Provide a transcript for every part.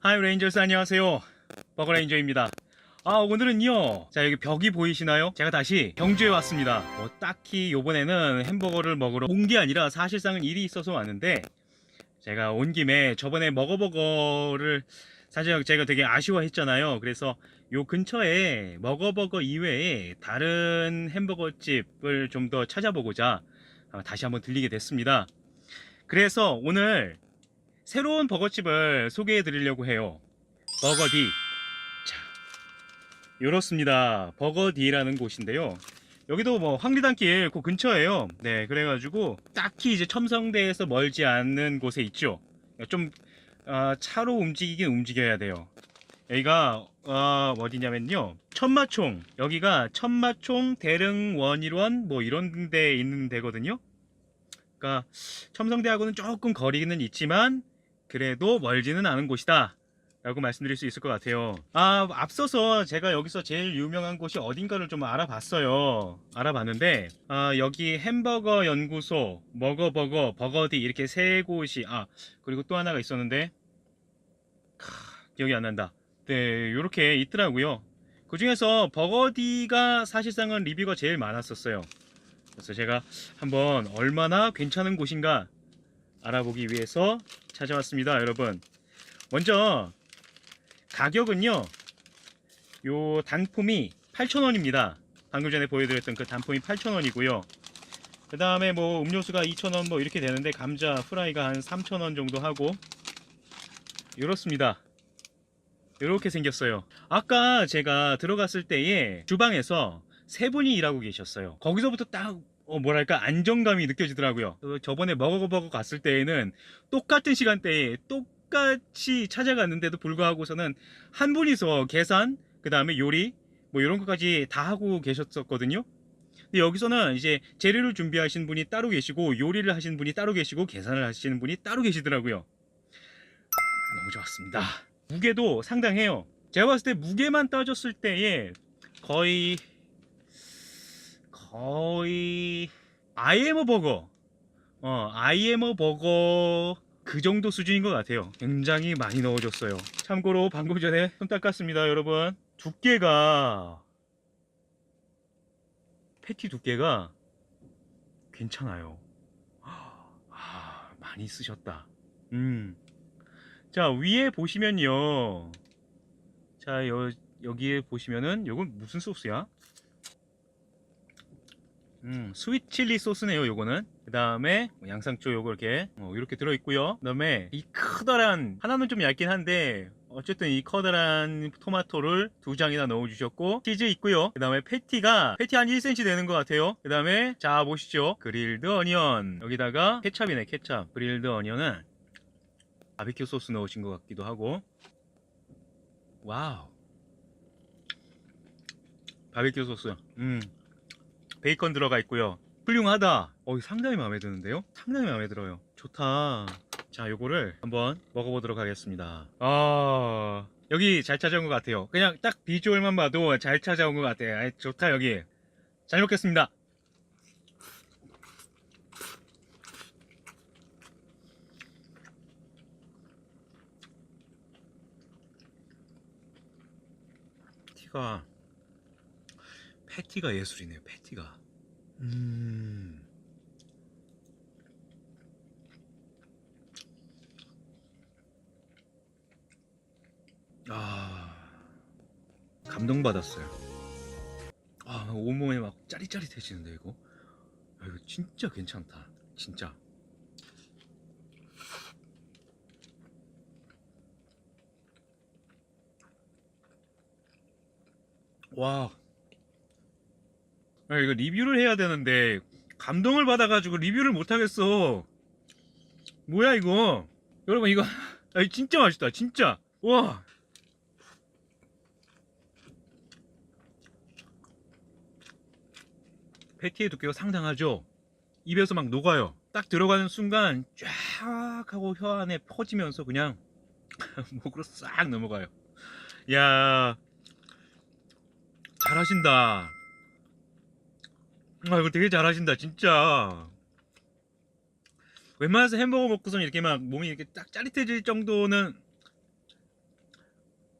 하이 레인저스 안녕하세요. 버거 레인저입니다. 아 오늘은요. 자 여기 벽이 보이시나요? 제가 다시 경주에 왔습니다. 뭐 딱히 요번에는 햄버거를 먹으러 온 게 아니라 사실상은 일이 있어서 왔는데 제가 온 김에 저번에 먹어버거를 사실 제가 되게 아쉬워했잖아요. 그래서 요 근처에 먹어버거 이외에 다른 햄버거 집을 좀 더 찾아보고자 어, 다시 한번 들리게 됐습니다. 그래서 오늘 새로운 버거집을 소개해 드리려고 해요. 버거디. 자, 이렇습니다. 버거디라는 곳인데요. 여기도 뭐 황리단길 그 근처예요. 네, 그래가지고 딱히 이제 첨성대에서 멀지 않는 곳에 있죠. 좀 아, 차로 움직이긴 움직여야 돼요. 여기가 어, 어디냐면요. 천마총. 여기가 천마총 대릉 원일원 뭐 이런 데 있는 데거든요. 그러니까 첨성대하고는 조금 거리는 있지만 그래도 멀지는 않은 곳이다 라고 말씀드릴 수 있을 것 같아요. 아 앞서서 제가 여기서 제일 유명한 곳이 어딘가를 좀 알아봤어요. 알아봤는데 아, 여기 햄버거 연구소 먹어버거 버거디 이렇게 세 곳이 아 그리고 또 하나가 있었는데 카, 기억이 안 난다. 네 요렇게 있더라고요. 그 중에서 버거디가 사실상은 리뷰가 제일 많았었어요. 그래서 제가 한번 얼마나 괜찮은 곳인가 알아보기 위해서 찾아왔습니다 여러분. 먼저 가격은요 요 단품이 8,000원입니다. 방금 전에 보여드렸던 그 단품이 8,000원이고요. 그 다음에 뭐 음료수가 2,000원 뭐 이렇게 되는데 감자 프라이가 한 3,000원 정도 하고 이렇습니다. 이렇게 생겼어요. 아까 제가 들어갔을 때에 주방에서 세 분이 일하고 계셨어요. 거기서부터 딱 어, 뭐랄까 안정감이 느껴지더라고요. 그 저번에 먹어버거 갔을 때에는 똑같은 시간대에 똑같이 찾아갔는데도 불구하고서는 한 분이서 계산, 그 다음에 요리, 뭐 이런 것까지 다 하고 계셨었거든요. 근데 여기서는 이제 재료를 준비하신 분이 따로 계시고 요리를 하신 분이 따로 계시고 계산을 하시는 분이 따로 계시더라고요. 너무 좋았습니다. 무게도 상당해요. 제가 봤을 때 무게만 따졌을 때에 거의 거의 아이에머 버거. 어 아이에머 버거 그 정도 수준인 것 같아요. 굉장히 많이 넣어줬어요. 참고로 방금 전에 손 닦았습니다 여러분. 두께가 패티 두께가 괜찮아요. 아 많이 쓰셨다. 음 자 위에 보시면요. 자 여, 여기에 보시면은 요건 무슨 소스야 음, 스윗 칠리 소스네요, 요거는. 그 다음에 양상추 요거 이렇게, 어, 이렇게 들어있고요. 그 다음에 이 커다란, 하나는 좀 얇긴 한데, 어쨌든 이 커다란 토마토를 두 장이나 넣어주셨고, 치즈 있고요. 그 다음에 패티가, 패티 한 1cm 되는 것 같아요. 그 다음에, 자, 보시죠. 그릴드 어니언. 여기다가 케찹이네, 케찹. 그릴드 어니언은 바비큐 소스 넣으신 것 같기도 하고. 와우. 바비큐 소스. 음. 베이컨 들어가 있고요. 훌륭하다. 어, 상당히 마음에 드는데요? 상당히 마음에 들어요. 좋다. 자, 요거를 한번 먹어보도록 하겠습니다. 아, 여기 잘 찾아온 것 같아요. 그냥 딱 비주얼만 봐도 잘 찾아온 것 같아요. 아이, 좋다, 여기. 잘 먹겠습니다. 티가 패티가 예술이네요. 패티가. 음. 아. 감동받았어요. 아, 온몸에 막 짜릿짜릿해지는데 이거. 아, 이거 진짜 괜찮다. 진짜. 와. 아, 이거 리뷰를 해야 되는데 감동을 받아가지고 리뷰를 못 하겠어. 뭐야 이거? 여러분 이거 아, 진짜 맛있다. 진짜. 와. 패티의 두께가 상당하죠. 입에서 막 녹아요. 딱 들어가는 순간 쫙 하고 혀 안에 퍼지면서 그냥 목으로 싹 넘어가요. 야 잘하신다. 아 이거 되게 잘하신다 진짜 웬만해서 햄버거 먹고선 이렇게 막 몸이 이렇게 딱 짜릿해질 정도는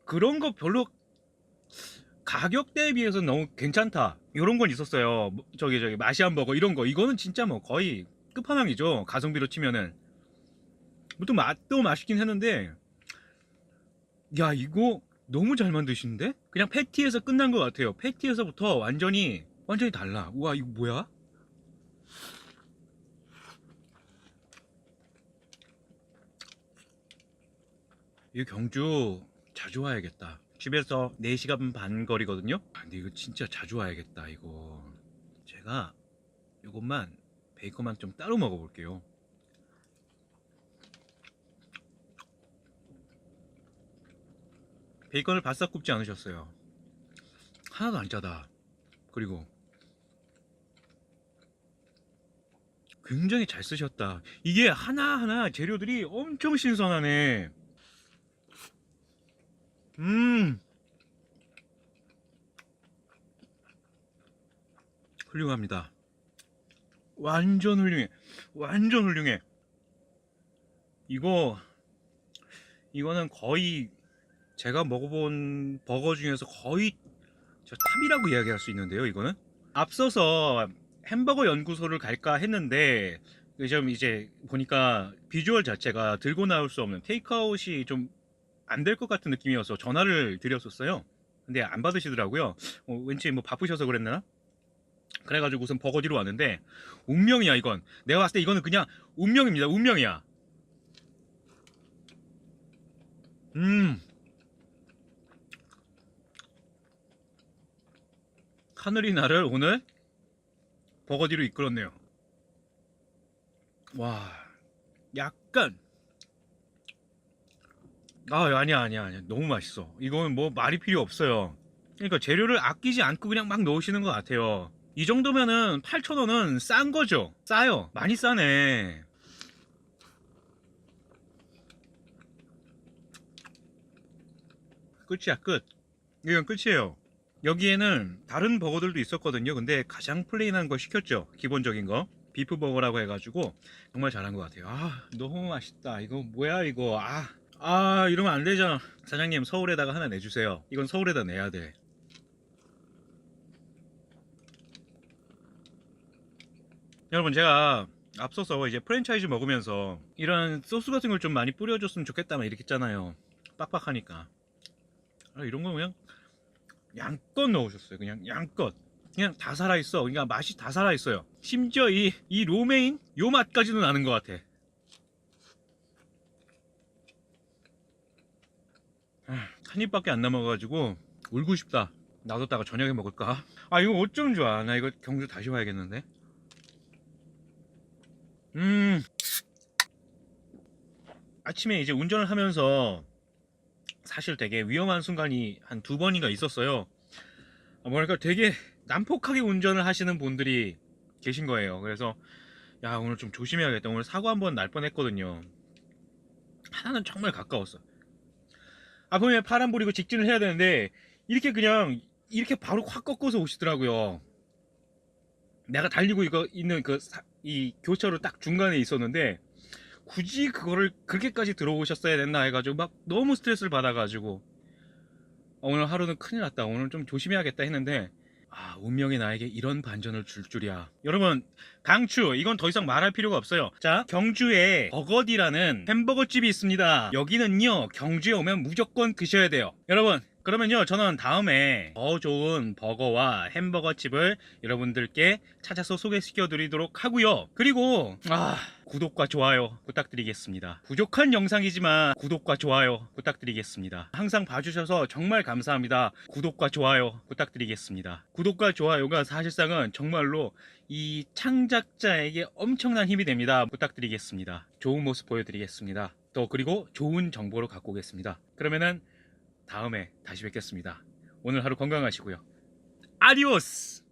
그런 거 별로 가격대에 비해서 너무 괜찮다. 이런 건 있었어요. 뭐, 저기 저기 마시안 버거 이런 거 이거는 진짜 뭐 거의 끝판왕이죠. 가성비로 치면은. 또 맛도 맛있긴 했는데 야 이거 너무 잘 만드시는데? 그냥 패티에서 끝난 것 같아요. 패티에서부터 완전히 완전히 달라. 우와 이거 뭐야? 이 경주 자주 와야겠다. 집에서 4시간 반 거리거든요. 아, 근데 이거 진짜 자주 와야겠다. 이거 제가 이것만 베이컨만 좀 따로 먹어볼게요. 베이컨을 바싹 굽지 않으셨어요. 하나도 안 짜다. 그리고 굉장히 잘 쓰셨다. 이게 하나하나 재료들이 엄청 신선하네. 음. 훌륭합니다. 완전 훌륭해. 완전 훌륭해. 이거 이거는 거의 제가 먹어본 버거 중에서 거의 저 탑이라고 이야기할 수 있는데요. 이거는 앞서서 햄버거 연구소를 갈까 했는데 좀 이제 보니까 비주얼 자체가 들고 나올 수 없는 테이크아웃이 좀 안 될 것 같은 느낌이어서 전화를 드렸었어요. 근데 안 받으시더라고요. 어, 왠지 뭐 바쁘셔서 그랬나? 그래가지고 우선 버거지로 왔는데 운명이야 이건. 내가 봤을 때 이거는 그냥 운명입니다. 운명이야. 음. 하늘이 나를 오늘 버거지로 이끌었네요. 와, 약간 아 아니야 아니야 아니야 너무 맛있어. 이거는 뭐 말이 필요 없어요. 그러니까 재료를 아끼지 않고 그냥 막 넣으시는 것 같아요. 이 정도면은 8,000원은 싼 거죠. 싸요. 많이 싸네. 끝이야 끝. 이건 끝이에요. 여기에는 다른 버거들도 있었거든요. 근데 가장 플레인한 걸 시켰죠. 기본적인 거. 비프 버거라고 해가지고 정말 잘한 것 같아요. 아 너무 맛있다. 이거 뭐야 이거. 아, 아 이러면 안 되잖아. 사장님 서울에다가 하나 내주세요. 이건 서울에다 내야 돼. 여러분 제가 앞서서 이제 프랜차이즈 먹으면서 이런 소스 같은 걸 좀 많이 뿌려줬으면 좋겠다만 이렇게 했잖아요. 빡빡하니까. 아, 이런 거 그냥 양껏 넣으셨어요. 그냥 양껏. 그냥 다 살아있어. 그러니까 맛이 다 살아있어요. 심지어 이, 이 로메인 요 맛까지도 나는 것 같아. 아, 한 입밖에 안 남아가지고 울고 싶다. 놔뒀다가 저녁에 먹을까? 아 이거 어쩜 좋아. 나 이거 경주 다시 와야겠는데. 음. 아침에 이제 운전을 하면서 사실 되게 위험한 순간이 한 두 번인가 있었어요. 아, 뭐랄까 되게 난폭하게 운전을 하시는 분들이 계신 거예요. 그래서 야 오늘 좀 조심해야겠다. 오늘 사고 한 번 날 뻔했거든요. 하나는 정말 가까웠어. 아 보면 파란 불이고 직진을 해야 되는데 이렇게 그냥 이렇게 바로 확 꺾어서 오시더라고요. 내가 달리고 이거 있는 그 이 교차로 딱 중간에 있었는데 굳이 그거를 그렇게까지 들어오셨어야 됐나 해가지고 막 너무 스트레스를 받아가지고 어, 오늘 하루는 큰일 났다. 오늘 좀 조심해야겠다 했는데 아 운명이 나에게 이런 반전을 줄 줄이야. 여러분 강추 이건 더 이상 말할 필요가 없어요. 자 경주에 버거디라는 햄버거 집이 있습니다. 여기는요 경주에 오면 무조건 드셔야 돼요. 여러분 그러면요 저는 다음에 더 좋은 버거와 햄버거 집을 여러분들께 찾아서 소개시켜 드리도록 하고요. 그리고 아 구독과 좋아요 부탁드리겠습니다. 부족한 영상이지만 구독과 좋아요 부탁드리겠습니다. 항상 봐주셔서 정말 감사합니다. 구독과 좋아요 부탁드리겠습니다. 구독과 좋아요가 사실상은 정말로 이 창작자에게 엄청난 힘이 됩니다 부탁드리겠습니다. 좋은 모습 보여드리겠습니다. 또 그리고 좋은 정보로 갖고 오겠습니다. 그러면은 다음에 다시 뵙겠습니다. 오늘 하루 건강하시고요. 아디오스!